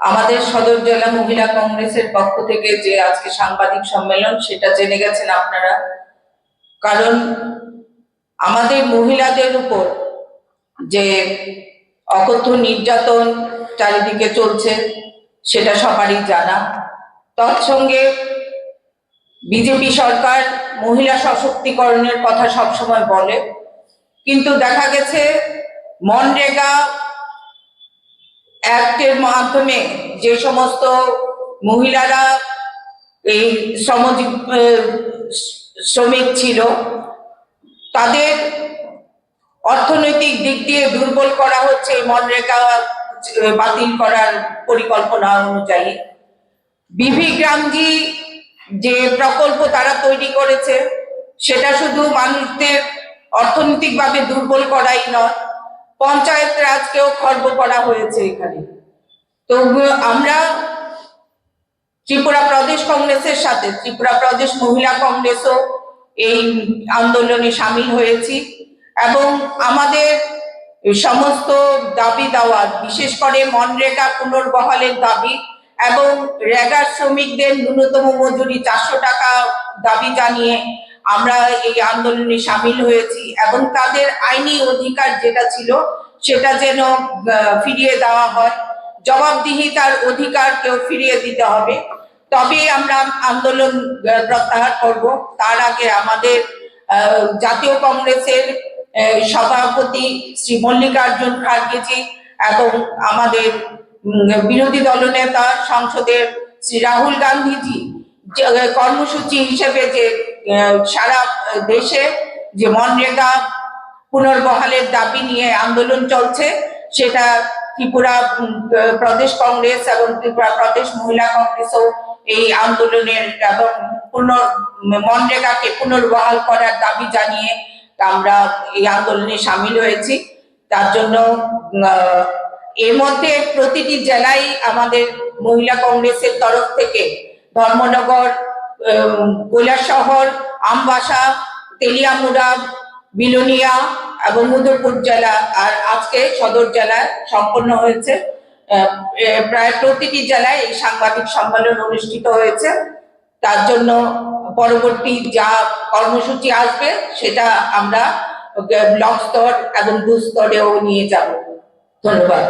আমাদের সদর জেলা মহিলা কংগ্রেসের পক্ষ থেকে যে আজকে সাংবাদিক সম্মেলন, সেটা জেনে গেছেন আপনারা। কারণ আমাদের মহিলাদের উপর যে অকথ্য নির্যাতন চারিদিকে চলছে, সেটা সবারই জানা। তৎসঙ্গে বিজেপি সরকার মহিলা সশক্তিকরণের কথা সবসময় বলে। কিন্তু দেখা গেছে, মনরেগা অ্যাক্টের মাধ্যমে যে সমস্ত মহিলারা এই শ্রমজীব শ্রমিক ছিল, তাদের অর্থনৈতিক দিক দিয়ে দুর্বল করা হচ্ছে, এই মনরেগা বাতিল করার পরিকল্পনা অনুযায়ী। বিভি গ্রামজি যে প্রকল্প তারা তৈরি করেছে, সেটা শুধু মানুষদের অর্থনৈতিকভাবে দুর্বল করাই নয় পঞ্চায়েত রাজকেও খর্ব করা হয়েছে এখানে। তো আমরা ত্রিপুরা প্রদেশ কংগ্রেসের সাথে, ত্রিপুরা প্রদেশ মহিলা কংগ্রেসও এই আন্দোলনে সামিল হয়েছি এবং আমাদের সমস্ত দাবি দাওয়া, বিশেষ করে মনরেগা পুনর্বহালের দাবি এবং রেগার শ্রমিকদের ন্যূনতম মজুরি চারশো টাকা দাবি জানিয়ে আমরা এই আন্দোলনে সামিল হয়েছি এবং তাদের আইনি অধিকার যেটা ছিল সেটা যেন ফিরিয়ে দেওয়া হয়। জবাবদিহিতার অধিকারকেও ফিরিয়ে দিতে হবে। তবেই আমরা আন্দোলন প্রত্যাহার করব। তার আগে আমাদের জাতীয় কংগ্রেসের সভাপতি শ্রী মল্লিকার্জুন খার্গেজি এবং আমাদের বিরোধী দলনেতা সংসদের শ্রী রাহুল গান্ধীজি কর্মসূচি হিসেবে যে সারা দেশে যে মনরেগা পুনর্বহালের দাবি নিয়ে আন্দোলন চলছে, সেটা ত্রিপুরা প্রদেশ কংগ্রেস এবং ত্রিপুরা প্রদেশ মহিলা কংগ্রেসও এই আন্দোলনের এবং পুনর, মনরেগাকে পুনর্বহাল করার দাবি জানিয়ে আমরা এই আন্দোলনে সামিল হয়েছি। তার জন্য এর মধ্যে প্রতিটি জেলায় আমাদের মহিলা কংগ্রেসের তরফ থেকে ধর্মনগর কৈলাসহর, আমবাসা, তেলিয়ামুড়া, বিলোনিয়া এবং উদয়পুর জেলা আর আজকে সদর জেলায় সম্পন্ন হয়েছে। প্রায় প্রতিটি জেলায় এই সাংবাদিক সম্মেলন অনুষ্ঠিত হয়েছে। তার জন্য পরবর্তী যা কর্মসূচি আসবে সেটা আমরা ব্লক স্তর এবং বুথ স্তরেও নিয়ে যাব। ধন্যবাদ।